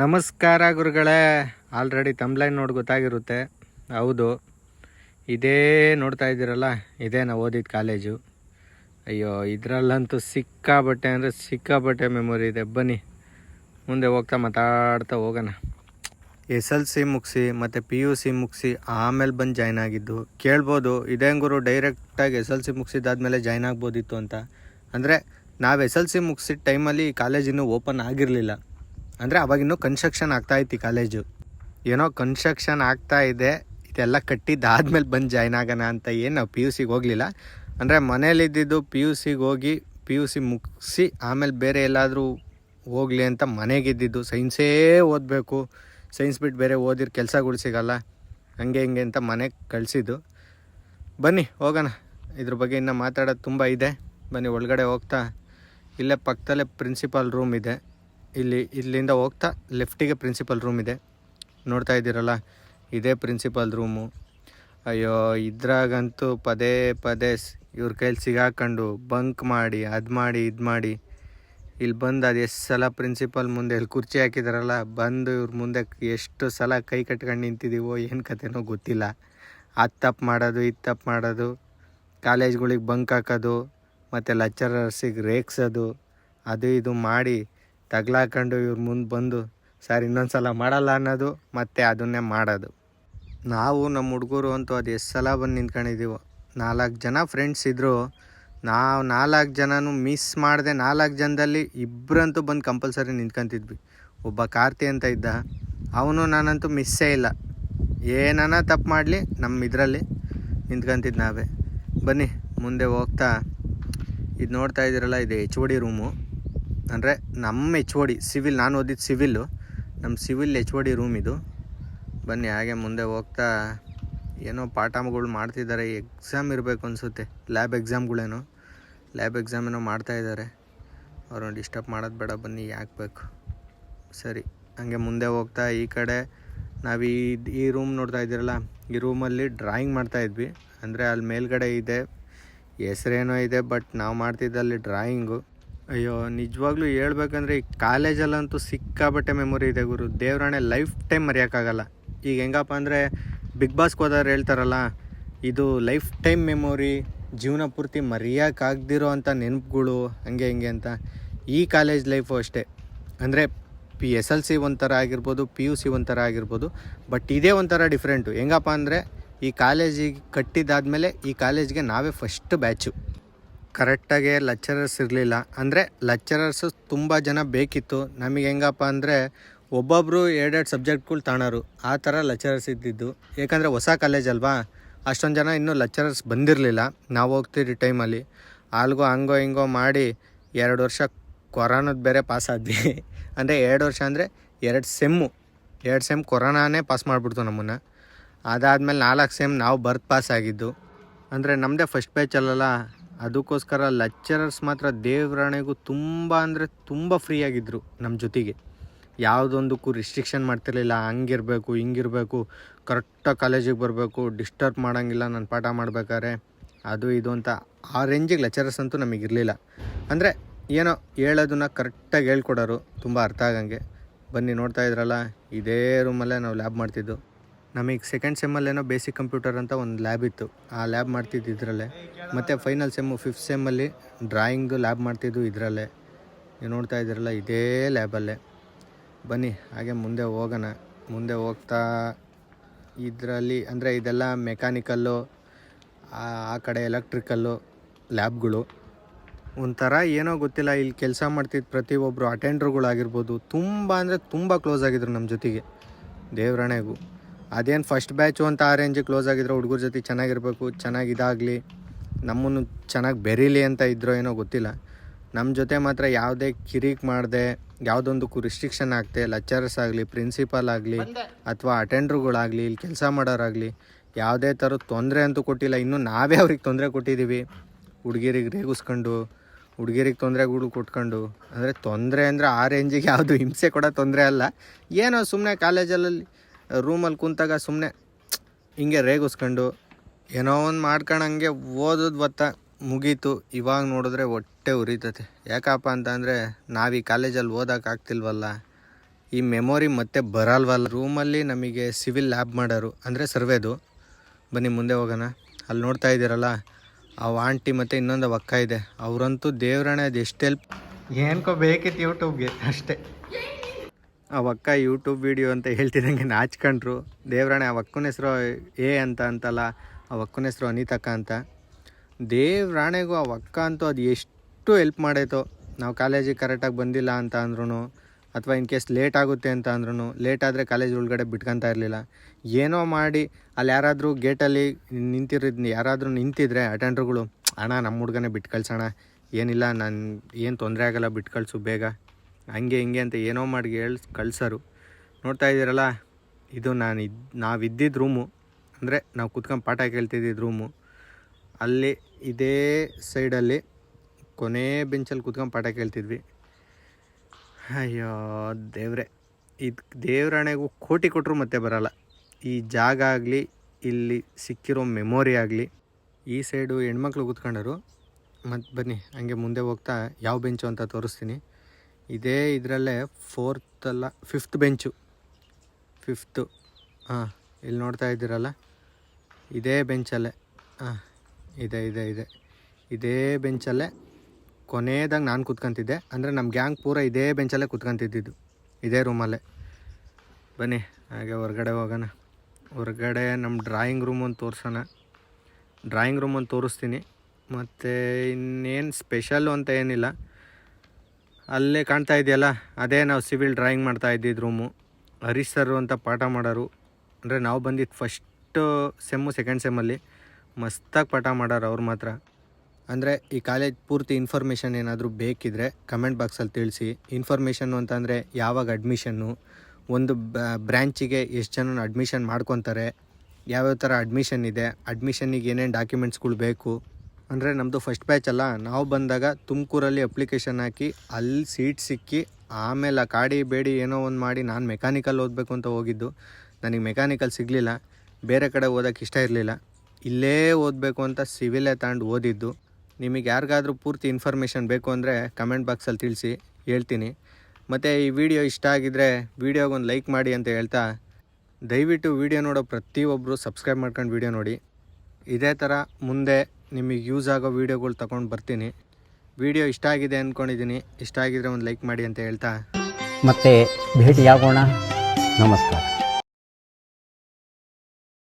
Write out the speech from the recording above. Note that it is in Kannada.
ನಮಸ್ಕಾರ ಗುರುಗಳೇ. ಆಲ್ರೆಡಿ ತಮ್ಲೈನ್ ನೋಡಿ ಗೊತ್ತಾಗಿರುತ್ತೆ. ಹೌದು. ಇದೇ ನೋಡ್ತಾ ಇದ್ದೀರಲ್ಲ, ಇದೇ ನಾವು ಓದಿದ ಕಾಲೇಜು. ಅಯ್ಯೋ, ಇದರಲ್ಲಂತೂ ಸಿಕ್ಕಾಬಟ್ಟೆ ಅಂದರೆ ಸಿಕ್ಕಾಬಟ್ಟೆ ಮೆಮೊರಿ ಇದೆ. ಬನ್ನಿ, ಮುಂದೆ ಹೋಗ್ತಾ ಮಾತಾಡ್ತಾ ಹೋಗೋಣ. ಎಸ್ ಎಲ್ ಸಿ ಮುಗಿಸಿ, ಮತ್ತು ಪಿ ಯು ಸಿ ಮುಗಿಸಿ, ಆಮೇಲೆ ಬಂದು ಜಾಯ್ನ್ ಆಗಿದ್ದು. ಕೇಳ್ಬೋದು, ಇದೇ ಗುರು ಡೈರೆಕ್ಟಾಗಿ ಎಸ್ ಎಲ್ ಸಿ ಮುಗಿಸಿದಾದ್ಮೇಲೆ ಜಾಯ್ನ್ ಆಗ್ಬೋದಿತ್ತು ಅಂತ. ಅಂದರೆ, ನಾವು ಎಸ್ ಎಲ್ ಸಿ ಮುಗಿಸಿದ ಟೈಮಲ್ಲಿ ಕಾಲೇಜ್ ಓಪನ್ ಆಗಿರಲಿಲ್ಲ. ಅಂದರೆ ಅವಾಗಿನ್ನೂ ಕನ್ಸ್ಟ್ರಕ್ಷನ್ ಆಗ್ತಾ ಇತ್ತು ಈ ಕಾಲೇಜು ಏನೋ ಕನ್ಸ್ಟ್ರಕ್ಷನ್ ಆಗ್ತಾ ಇದೆ, ಇದೆಲ್ಲ ಕಟ್ಟಿದ್ದಾದ್ಮೇಲೆ ಬಂದು ಜಾಯ್ನ್ ಆಗೋಣ ಅಂತ ಏನು ನಾವು ಪಿ ಯು ಸಿಗೆ ಹೋಗಲಿಲ್ಲ. ಅಂದರೆ ಮನೇಲಿದ್ದಿದ್ದು ಪಿ ಯು ಸಿಗೆ ಹೋಗಿ ಪಿ ಯು ಸಿ ಮುಗಿಸಿ ಆಮೇಲೆ ಬೇರೆ ಎಲ್ಲಾದರೂ ಹೋಗಲಿ ಅಂತ ಮನೆಗಿದ್ದಿದ್ದು. ಸೈನ್ಸೇ ಓದಬೇಕು. ಸೈನ್ಸ್ ಬಿಟ್ಟು ಬೇರೆ ಓದಿರೋ ಕೆಲಸಗಳು ಸಿಗಲ್ಲ. ಹಂಗೆ ಹಿಂಗೆ ಅಂತ ಮನೆಗೆ ಕಳಿಸಿದ್ದು. ಬನ್ನಿ, ಹೋಗೋಣ. ಇದ್ರ ಬಗ್ಗೆ ಇನ್ನೂ ಮಾತಾಡೋದು ತುಂಬ ಇದೆ. ಬನ್ನಿ, ಒಳಗಡೆ ಹೋಗ್ತಾ. ಇಲ್ಲೇ ಪಕ್ಕದಲ್ಲೇ ಪ್ರಿನ್ಸಿಪಾಲ್ ರೂಮ್ ಇದೆ. ಇಲ್ಲಿ, ಇಲ್ಲಿಂದ ಹೋಗ್ತಾ ಲೆಫ್ಟಿಗೆ ಪ್ರಿನ್ಸಿಪಲ್ ರೂಮ್ ಇದೆ. ನೋಡ್ತಾ ಇದ್ದೀರಲ್ಲ, ಇದೇ ಪ್ರಿನ್ಸಿಪಲ್ ರೂಮು ಅಯ್ಯೋ, ಇದ್ರಾಗಂತೂ ಪದೇ ಪದೇ ಇವ್ರ ಕೈಲಿ ಸಿಗಾಕೊಂಡು ಬಂಕ್ ಮಾಡಿ, ಅದು ಮಾಡಿ, ಇದು ಮಾಡಿ. ಇಲ್ಲಿ ಬಂದು ಅದು ಎಷ್ಟು ಸಲ ಪ್ರಿನ್ಸಿಪಲ್ ಮುಂದೆ ಇಲ್ಲಿ ಕುರ್ಚಿ ಹಾಕಿದಾರಲ್ಲ, ಬಂದು ಇವ್ರ ಮುಂದೆ ಎಷ್ಟು ಸಲ ಕೈ ಕಟ್ಕೊಂಡು ನಿಂತಿದ್ದೀವೋ ಏನು ಕತೆನೋ ಗೊತ್ತಿಲ್ಲ. ಅದು ತಪ್ಪು ಮಾಡೋದು, ಇದು ತಪ್ಪು ಮಾಡೋದು, ಕಾಲೇಜ್ಗಳಿಗೆ ಬಂಕ್ ಹಾಕೋದು, ಮತ್ತು ಲೆಕ್ಚರರ್ಸಿಗೆ ರೇಗ್ಸೋದು, ಅದು ಇದು ಮಾಡಿ ತಗ್ಲಾಕೊಂಡು ಇವ್ರ ಮುಂದೆ ಬಂದು, ಸರ್ ಇನ್ನೊಂದು ಸಲ ಮಾಡಲ್ಲ ಅನ್ನೋದು, ಮತ್ತೆ ಅದನ್ನೇ ಮಾಡೋದು. ನಾವು ನಮ್ಮ ಹುಡುಗರು ಅಂತೂ ಅದು ಎಷ್ಟು ಸಲ ಬಂದು ನಿಂತ್ಕೊಂಡಿದ್ದೀವೋ ನಾಲ್ಕು ಜನ ಫ್ರೆಂಡ್ಸ್ ಇದ್ದರು ನಾವು ನಾಲ್ಕು ಜನನು ಮಿಸ್ ಮಾಡಿದೆ ನಾಲ್ಕು ಜನದಲ್ಲಿ ಇಬ್ಬರಂತೂ ಬಂದು ಕಂಪಲ್ಸರಿ ನಿಂತ್ಕೊಂತಿದ್ವಿ. ಒಬ್ಬ ಕಾರ್ತಿ ಅಂತ ಇದ್ದ. ಅವನು ನಾನಂತೂ ಮಿಸ್ಸೇ ಇಲ್ಲ. ಏನನ ತಪ್ಪು ಮಾಡಲಿ ನಮ್ಮ ಇದರಲ್ಲಿ ನಿಂತ್ಕೊಂತಿದ್ದು ನಾವೇ. ಬನ್ನಿ, ಮುಂದೆ ಹೋಗ್ತಾ. ಇದು ನೋಡ್ತಾ ಇದ್ದೀರಲ್ಲ, ಇದು ಎಚ್ ಒ ಡಿ ರೂಮು ಅಂದರೆ ನಮ್ಮ ಎಚ್ ಒ ಡಿ ಸಿವಿಲ್ ನಾನು ಓದಿದ್ದು ಸಿವಿಲ್ಲು ನಮ್ಮ civil H O D room ಇದು. ಬನ್ನಿ, ಹಾಗೆ ಮುಂದೆ ಹೋಗ್ತಾ ಏನೋ ಪಾಠಗಳು ಮಾಡ್ತಿದ್ದಾರೆ. ಎಕ್ಸಾಮ್ ಇರಬೇಕು ಅನಿಸುತ್ತೆ. ಲ್ಯಾಬ್ ಎಕ್ಸಾಮ್ಗಳೇನೋ ಲ್ಯಾಬ್ ಎಕ್ಸಾಮ್ ಏನೋ ಮಾಡ್ತಾಯಿದ್ದಾರೆ ಅವ್ರನ್ನ ಡಿಸ್ಟರ್ಬ್ ಮಾಡೋದು ಬೇಡ, ಬನ್ನಿ ಯಾಕೆ ಬೇಕು ಸರಿ, ಹಂಗೆ ಮುಂದೆ ಹೋಗ್ತಾ ಈ ಕಡೆ. ನಾವು ಈ ಈ ರೂಮ್ ನೋಡ್ತಾ ಇದ್ದೀರಲ್ಲ, ಈ ರೂಮಲ್ಲಿ ಡ್ರಾಯಿಂಗ್ ಮಾಡ್ತಾಯಿದ್ವಿ ಅಂದರೆ ಅಲ್ಲಿ ಮೇಲ್ಗಡೆ ಇದೆ. ಹೆಸ್ರೇನೋ ಇದೆ ಬಟ್ ನಾವು ಮಾಡ್ತಿದ್ದಲ್ಲಿ ಡ್ರಾಯಿಂಗು ಅಯ್ಯೋ, ನಿಜವಾಗ್ಲೂ ಹೇಳ್ಬೇಕಂದ್ರೆ ಈ ಕಾಲೇಜಲ್ಲಂತೂ ಸಿಕ್ಕಾಬಟ್ಟೆ ಮೆಮೊರಿ ಇದೆ ಗುರು. ದೇವ್ರಾಣೆ ಲೈಫ್ ಟೈಮ್ ಮರೆಯೋಕ್ಕಾಗಲ್ಲ. ಈಗ ಹೆಂಗಪ್ಪ ಅಂದರೆ ಬಿಗ್ ಬಾಸ್ಗೆ ಹೋದವ್ರು ಹೇಳ್ತಾರಲ್ಲ, ಇದು ಲೈಫ್ ಟೈಮ್ ಮೆಮೊರಿ ಜೀವನ ಪೂರ್ತಿ ಮರೆಯೋಕ್ಕಾಗ್ದಿರೋ ಅಂಥ ನೆನಪುಗಳು, ಹಂಗೆ ಹಿಂಗೆ ಅಂತ. ಈ ಕಾಲೇಜ್ ಲೈಫು ಅಷ್ಟೇ. ಅಂದರೆ ಪಿ ಎಸ್ ಎಲ್ ಸಿ ಒಂಥರ ಆಗಿರ್ಬೋದು ಪಿ ಯು ಸಿ ಒಂಥರ ಆಗಿರ್ಬೋದು ಬಟ್ ಇದೇ ಒಂಥರ ಡಿಫ್ರೆಂಟು ಹೆಂಗಪ್ಪ ಅಂದರೆ ಈ ಕಾಲೇಜಿಗೆ ಕಟ್ಟಿದ್ದಾದಮೇಲೆ ಈ ಕಾಲೇಜ್ಗೆ ನಾವೇ ಫಸ್ಟ್ ಬ್ಯಾಚು ಕರೆಕ್ಟಾಗಿ ಲೆಕ್ಚರರ್ಸ್ ಇರಲಿಲ್ಲ. ಅಂದರೆ ಲೆಕ್ಚರರ್ಸು ತುಂಬ ಜನ ಬೇಕಿತ್ತು. ನಮಗೆ ಹೆಂಗಪ್ಪ ಅಂದರೆ ಒಬ್ಬೊಬ್ಬರು ಎರಡೆರಡು ಸಬ್ಜೆಕ್ಟ್ಗಳು ತಾಣರು. ಆ ಥರ ಲೆಕ್ಚರರ್ಸ್ ಇದ್ದಿದ್ದು. ಏಕೆಂದರೆ ಹೊಸ ಕಾಲೇಜ್ ಅಲ್ವಾ? ಅಷ್ಟೊಂದು ಜನ ಇನ್ನೂ ಲೆಕ್ಚರರ್ಸ್ ಬಂದಿರಲಿಲ್ಲ. ನಾವು ಹೋಗ್ತಿದ್ದ ಟೈಮಲ್ಲಿ ಅಲ್ಗೋ ಹಂಗೋ ಹಿಂಗೋ ಮಾಡಿ ಎರಡು ವರ್ಷ ಕೊರೋನದ ಬೇರೆ ಪಾಸ್ ಆದ್ವಿ. ಅಂದರೆ ಎರಡು ವರ್ಷ ಅಂದರೆ ಎರಡು ಸೆಮ್ಮು ಎರಡು ಸೆಮ್ ಕೊರೋನಾನೇ ಪಾಸ್ ಮಾಡಿಬಿಡ್ತು ನಮ್ಮನ್ನು. ಅದಾದಮೇಲೆ ನಾಲ್ಕು ಸೆಮ್ ನಾವು ಬರ್ತ್ ಪಾಸ್ ಆಗಿದ್ದು. ಅಂದರೆ ನಮ್ಮದೇ ಫಸ್ಟ್ ಬ್ಯಾಚಲ್ಲ ಅದಕ್ಕೋಸ್ಕರ ಲೆಕ್ಚರರ್ಸ್ ಮಾತ್ರ ದೇವರಾಣೆಗೂ ತುಂಬ ಅಂದರೆ ತುಂಬ ಫ್ರೀ ಆಗಿದ್ದರು ನಮ್ಮ ಜೊತೆಗೆ. ಯಾವುದೊಂದಕ್ಕೂ ರಿಸ್ಟ್ರಿಕ್ಷನ್ ಮಾಡ್ತಿರಲಿಲ್ಲ. ಹಂಗಿರಬೇಕು, ಹಿಂಗಿರಬೇಕು ಕರೆಕ್ಟಾಗಿ ಕಾಲೇಜಿಗೆ ಬರಬೇಕು ಡಿಸ್ಟರ್ಬ್ ಮಾಡೋಂಗಿಲ್ಲ, ನಾನು ಪಾಠ ಮಾಡ್ಬೇಕಾದ್ರೆ. ಅದು ಇದು ಅಂತ ಆ ರೇಂಜಿಗೆ ಲೆಕ್ಚರರ್ಸ್ ಅಂತೂ ನಮಗಿರಲಿಲ್ಲ ಅಂದರೆ ಏನೋ ಹೇಳೋದನ್ನ ಕರೆಕ್ಟಾಗಿ ಹೇಳ್ಕೊಡೋರು ತುಂಬ ಅರ್ಥ ಆಗಂಗೆ. ಬನ್ನಿ ನೋಡ್ತಾ ಇದ್ರಲ್ಲ, ಇದೇ ರೂಮಲ್ಲೇ ನಾವು ಲ್ಯಾಬ್ ಮಾಡ್ತಿದ್ದು. ನಮಗೆ ಸೆಕೆಂಡ್ ಸೆಮ್ಮಲ್ಲೇನೋ ಬೇಸಿಕ್ ಕಂಪ್ಯೂಟರ್ ಅಂತ ಒಂದು ಲ್ಯಾಬ್ ಇತ್ತು. ಆ ಲ್ಯಾಬ್ ಮಾಡ್ತಿದ್ದು ಇದರಲ್ಲೇ. ಮತ್ತು ಫೈನಲ್ ಸೆಮ್ಮು ಫಿಫ್ತ್ ಸೆಮ್ಮಲ್ಲಿ ಡ್ರಾಯಿಂಗ್ದು ಲ್ಯಾಬ್ ಮಾಡ್ತಿದ್ದು ಇದರಲ್ಲೇ. ನೀವು ನೋಡ್ತಾ ಇದ್ದೀರಲ್ಲ, ಇದೇ ಲ್ಯಾಬಲ್ಲೇ ಬನ್ನಿ, ಹಾಗೆ ಮುಂದೆ ಹೋಗೋಣ. ಮುಂದೆ ಹೋಗ್ತಾ ಇದರಲ್ಲಿ, ಅಂದರೆ ಇದೆಲ್ಲ ಮೆಕ್ಯಾನಿಕಲ್ಲು ಆ ಕಡೆ ಎಲೆಕ್ಟ್ರಿಕಲ್ಲು ಲ್ಯಾಬ್ಗಳು ಒಂಥರ ಏನೋ ಗೊತ್ತಿಲ್ಲ, ಇಲ್ಲಿ ಕೆಲಸ ಮಾಡ್ತಿದ್ದ ಪ್ರತಿಯೊಬ್ಬರು ಅಟೆಂಡ್ರುಗಳಾಗಿರ್ಬೋದು ತುಂಬ ಅಂದರೆ ತುಂಬ ಕ್ಲೋಸ್ ಆಗಿದ್ರು ನಮ್ಮ ಜೊತೆಗೆ. ದೇವರಣೆಗೂ. ಅದೇನು ಫಸ್ಟ್ ಬ್ಯಾಚು ಅಂತ ಆ ರೇಂಜಿಗೆ ಕ್ಲೋಸ್ ಆಗಿದ್ರು ಹುಡುಗರ ಜೊತೆ ಚೆನ್ನಾಗಿರಬೇಕು ಚೆನ್ನಾಗಿ ಇದಾಗಲಿ. ನಮ್ಮನ್ನು ಚೆನ್ನಾಗಿ ಬೆರೀಲಿ ಅಂತ ಇದ್ರೋ ಏನೋ ಗೊತ್ತಿಲ್ಲ. ನಮ್ಮ ಜೊತೆ ಮಾತ್ರ ಯಾವುದೇ ಕಿರಿಕ್ ಮಾಡದೆ ಯಾವುದೊಂದಕ್ಕೂ ರಿಸ್ಟ್ರಿಕ್ಷನ್ ಆಗ್ತೆ ಲೆಕ್ಚರರ್ಸ್ ಆಗಲಿ ಪ್ರಿನ್ಸಿಪಾಲ್ ಆಗಲಿ ಅಥವಾ ಅಟೆಂಡ್ರುಗಳಾಗಲಿ ಇಲ್ಲಿ ಕೆಲಸ ಮಾಡೋರಾಗಲಿ ಯಾವುದೇ ಥರದ ತೊಂದರೆ ಅಂತೂ ಕೊಟ್ಟಿಲ್ಲ. ಇನ್ನು ನಾವೇ ಅವ್ರಿಗೆ ತೊಂದರೆ ಕೊಟ್ಟಿದ್ದೀವಿ ಹುಡುಗಿರಿಗೆ ರೇಗಿಸ್ಕೊಂಡು ಹುಡುಗಿರಿಗೆ ತೊಂದರೆಗಳು ಕೊಟ್ಕೊಂಡು. ಅಂದರೆ ತೊಂದರೆ ಅಂದರೆ ಆ ರೇಂಜಿಗೆ ಯಾವುದು ಹಿಂಸೆ ಕೊಡೋ ತೊಂದರೆ ಅಲ್ಲ. ಏನೋ ಸುಮ್ಮನೆ ಕಾಲೇಜಲ್ಲಿ ರೂಮಲ್ಲಿ ಕುಂತಾಗ ಸುಮ್ಮನೆ ಹಿಂಗೆ ರೇಗಿಸ್ಕೊಂಡು ಏನೋ ಒಂದು ಮಾಡ್ಕೊಂಡಂಗೆ ಓದೋದು ಬತ್ತ ಮುಗೀತು. ಇವಾಗ ನೋಡಿದ್ರೆ ಹೊಟ್ಟೆ ಉರಿತತೆ. ಯಾಕಪ್ಪ ಅಂತ ಅಂದರೆ ನಾವು ಈ ಕಾಲೇಜಲ್ಲಿ ಓದೋಕ್ಕಾಗ್ತಿಲ್ವಲ್ಲ ಈ ಮೆಮೊರಿ ಮತ್ತೆ ಬರಲ್ವಲ್ಲ? ರೂಮಲ್ಲಿ ನಮಗೆ ಸಿವಿಲ್ ಲ್ಯಾಬ್ ಮಾಡೋರು, ಅಂದರೆ ಸರ್ವೇದು. ಬನ್ನಿ ಮುಂದೆ ಹೋಗೋಣ. ಅಲ್ಲಿ ನೋಡ್ತಾ ಇದ್ದೀರಲ್ಲ, ಆ ಆಂಟಿ ಮತ್ತು ಇನ್ನೊಂದು ಅಕ್ಕ ಇದೆ. ಅವರಂತೂ ದೇವ್ರಣ್ಣ ಅದು ಎಷ್ಟು ಹೆಲ್ಪ್ ಏನ್ಕೋ ಬೇಕಿತ್ತು ಯೂಟ್ಯೂಬ್ಗೆ ಅಷ್ಟೇ. ಆ ಅಕ್ಕ ಯೂಟ್ಯೂಬ್ ವಿಡಿಯೋ ಅಂತ ಹೇಳ್ತಿದ್ದಂಗೆ ನಾಚ್ಕೊಂಡ್ರು. ದೇವ್ರಾಣೆ ಆ ಅಕ್ಕನ ಹೆಸರು ಏ ಅಂತ ಅಂತಲ್ಲ ಆ ಅಕ್ಕನ ಹೆಸರು ಅನಿತಕ್ಕ ಅಂತ. ದೇವ್ರಾಣೆಗೂ ಆ ಅಕ್ಕ ಅಂತೂ ಅದು ಎಷ್ಟು ಹೆಲ್ಪ್ ಮಾಡೈತೋ. ನಾವು ಕಾಲೇಜಿಗೆ ಕರೆಕ್ಟಾಗಿ ಬಂದಿಲ್ಲ ಅಂತ ಅಂದ್ರೂ ಅಥವಾ ಇನ್ ಕೇಸ್ ಲೇಟ್ ಆಗುತ್ತೆ ಅಂತ ಅಂದ್ರೂ ಲೇಟ್ ಆದರೆ ಕಾಲೇಜ್ ಒಳಗಡೆ ಬಿಟ್ಕೊತಾ ಇರಲಿಲ್ಲ. ಏನೋ ಮಾಡಿ, ಅಲ್ಲಿ ಯಾರಾದರೂ ಗೇಟಲ್ಲಿ ನಿಂತಿರೋದು ಯಾರಾದರೂ ನಿಂತಿದ್ರೆ ಅಟೆಂಡ್ರುಗಳು ಅಣ್ಣ ನಮ್ಮ ಹುಡ್ಗನೇ ಬಿಟ್ಟು ಕಳ್ಸೋಣ ಏನಿಲ್ಲ, ನಾನು, ಏನು ತೊಂದರೆ ಆಗಲ್ಲ ಬಿಟ್ಕಳ್ಸು ಕಳಿಸು ಬೇಗ. ಹಂಗೆ ಹಿಂಗೆ ಅಂತ ಏನೋ ಮಾಡಿ ಹೇಳಿ ಕಳ್ಸೋರು. ನೋಡ್ತಾ ಇದ್ದೀರಲ್ಲ, ಇದು ನಾನು ಇದ್ ನಾವಿದ್ದಿದ್ದ ರೂಮು. ಅಂದರೆ ನಾವು ಕುತ್ಕೊಂಡು ಪಾಠ ಕೇಳ್ತಿದ್ದಿದ್ದು ರೂಮು. ಅಲ್ಲಿ ಇದೇ ಸೈಡಲ್ಲಿ ಕೊನೆ ಬೆಂಚಲ್ಲಿ ಕುತ್ಕೊಂಡು ಪಾಠ ಕೇಳ್ತಿದ್ವಿ. ಅಯ್ಯೋ, ದೇವ್ರೆ. ಇದು ದೇವ್ರಾಣೆಗೂ ಕೋಟಿ ಕೊಟ್ಟರು ಮತ್ತೆ ಬರಲ್ಲ. ಈ ಜಾಗ ಆಗಲಿ, ಇಲ್ಲಿ ಸಿಕ್ಕಿರೋ ಮೆಮೊರಿ ಆಗಲಿ, ಈ ಸೈಡು ಹೆಣ್ಮಕ್ಳು ಕೂತ್ಕೊಂಡರು. ಮತ್ತು ಬನ್ನಿ, ಹಂಗೆ ಮುಂದೆ ಹೋಗ್ತಾ, ಯಾವ ಬೆಂಚು ಅಂತ ತೋರಿಸ್ತೀನಿ. ಇದೇ ಇದರಲ್ಲೇ ಫೋರ್ತ್ ಅಲ್ಲ ಫಿಫ್ತ್ ಬೆಂಚು ಫಿಫ್ತು ಹಾಂ, ಇಲ್ಲಿ ನೋಡ್ತಾ ಇದ್ದೀರಲ್ಲ? ಇದೇ ಬೆಂಚಲ್ಲೇ ಹಾಂ, ಇದೆ ಇದೆ ಇದೆ. ಇದೇ ಬೆಂಚಲ್ಲೇ ಕೊನೆಯದಾಗಿ ನಾನು ಕೂತ್ಕೊಂತಿದ್ದೆ. ಅಂದರೆ ನಮ್ಮ ಗ್ಯಾಂಗ್ ಪೂರ ಇದೇ ಬೆಂಚಲ್ಲೇ ಕೂತ್ಕೊಂತಿದ್ದಿದ್ದು. ಇದೇ ರೂಮಲ್ಲೇ ಬನ್ನಿ, ಹಾಗೆ ಹೊರಗಡೆ ಹೋಗೋಣ. ಹೊರಗಡೆ ನಮ್ಮ ಡ್ರಾಯಿಂಗ್ ರೂಮ್ ಒಂದು ತೋರಿಸೋಣ. ಡ್ರಾಯಿಂಗ್ ರೂಮ್ ಒಂದು ತೋರಿಸ್ತೀನಿ. ಮತ್ತು ಇನ್ನೇನು ಸ್ಪೆಷಲ್ಲು ಅಂತ ಏನಿಲ್ಲ. ಅಲ್ಲೇ ಕಾಣ್ತಾ ಇದೆಯಲ್ಲ, ಅದೇ ನಾವು ಸಿವಿಲ್ ಡ್ರಾಯಿಂಗ್ ಮಾಡ್ತಾ ಇದ್ದಿದ್ದು ರೂಮು ಹರೀಶ್ ಸರ್ ಅಂತ ಪಾಠ ಮಾಡೋರು. ಅಂದರೆ ನಾವು ಬಂದಿದ್ದು ಫಸ್ಟು ಸೆಮ್ಮು ಸೆಕೆಂಡ್ ಸೆಮ್ಮಲ್ಲಿ ಮಸ್ತಾಗಿ ಪಾಠ ಮಾಡೋರು ಅವ್ರು ಮಾತ್ರ. ಅಂದರೆ ಈ ಕಾಲೇಜ್ ಪೂರ್ತಿ ಇನ್ಫಾರ್ಮೇಷನ್ ಏನಾದರೂ ಬೇಕಿದ್ರೆ ಕಮೆಂಟ್ ಬಾಕ್ಸಲ್ಲಿ ತಿಳಿಸಿ. ಇನ್ಫಾರ್ಮೇಷನ್ನು ಅಂತಂದರೆ ಯಾವಾಗ ಅಡ್ಮಿಷನ್ನು ಒಂದು ಬ್ರ್ಯಾಂಚಿಗೆ ಎಷ್ಟು ಜನ ಅಡ್ಮಿಷನ್ ಮಾಡ್ಕೊತಾರೆ? ಯಾವ್ಯಾವ ಥರ ಅಡ್ಮಿಷನ್ ಇದೆ? ಅಡ್ಮಿಷನ್ನಿಗೆ ಏನೇನು ಡಾಕ್ಯುಮೆಂಟ್ಸ್ಗಳು ಬೇಕು? ಅಂದರೆ ನಮ್ಮದು ಫಸ್ಟ್ ಬ್ಯಾಚ್ ಅಲ್ಲ, ನಾವು ಬಂದಾಗ ತುಮಕೂರಲ್ಲಿ ಅಪ್ಲಿಕೇಶನ್ ಹಾಕಿ ಅಲ್ಲಿ ಸೀಟ್ ಸಿಕ್ಕಿ, ಆಮೇಲೆ ಕಾಡಿ ಬೇಡಿ ಏನೋ ಒಂದು ಮಾಡಿ ನಾನು ಮೆಕ್ಯಾನಿಕಲ್ ಓದಬೇಕು ಅಂತ ಹೋಗಿದ್ದು. ನನಗೆ ಮೆಕ್ಯಾನಿಕಲ್ ಸಿಗಲಿಲ್ಲ, ಬೇರೆ ಕಡೆ ಓದೋಕ್ಕೆ ಇಷ್ಟ ಇರಲಿಲ್ಲ. ಇಲ್ಲೇ ಓದಬೇಕು ಅಂತ ಸಿವಿಲೇ ತಗೊಂಡು ಓದಿದ್ದು. ನಿಮಗೆ ಯಾರಿಗಾದರೂ ಪೂರ್ತಿ ಇನ್ಫಾರ್ಮೇಷನ್ ಬೇಕು ಅಂದರೆ ಕಮೆಂಟ್ ಬಾಕ್ಸಲ್ಲಿ ತಿಳಿಸಿ, ಹೇಳ್ತೀನಿ. ಮತ್ತು ಈ ವಿಡಿಯೋ ಇಷ್ಟ ಆಗಿದ್ದರೆ ವಿಡಿಯೋಗೊಂದು ಲೈಕ್ ಮಾಡಿ ಅಂತ ಹೇಳ್ತಾ, ದಯವಿಟ್ಟು ವಿಡಿಯೋ ನೋಡೋ ಪ್ರತಿಯೊಬ್ಬರು ಸಬ್ಸ್ಕ್ರೈಬ್ ಮಾಡ್ಕೊಂಡು ವಿಡಿಯೋ ನೋಡಿ. ಇದೇ ಥರ ಮುಂದೆ ನಿಮಗೆ ಯೂಸ್ ಆಗೋ ವೀಡಿಯೋಗಳು ತಗೊಂಡು ಬರ್ತೀನಿ. ವಿಡಿಯೋ ಇಷ್ಟ ಆಗಿದೆ ಅಂದ್ಕೊಂಡಿದ್ದೀನಿ ಇಷ್ಟ ಆಗಿದ್ರೆ ಒಂದು ಲೈಕ್ ಮಾಡಿ ಅಂತ ಹೇಳ್ತಾ. ಮತ್ತೆ ಭೇಟಿಯಾಗೋಣ. ನಮಸ್ಕಾರ.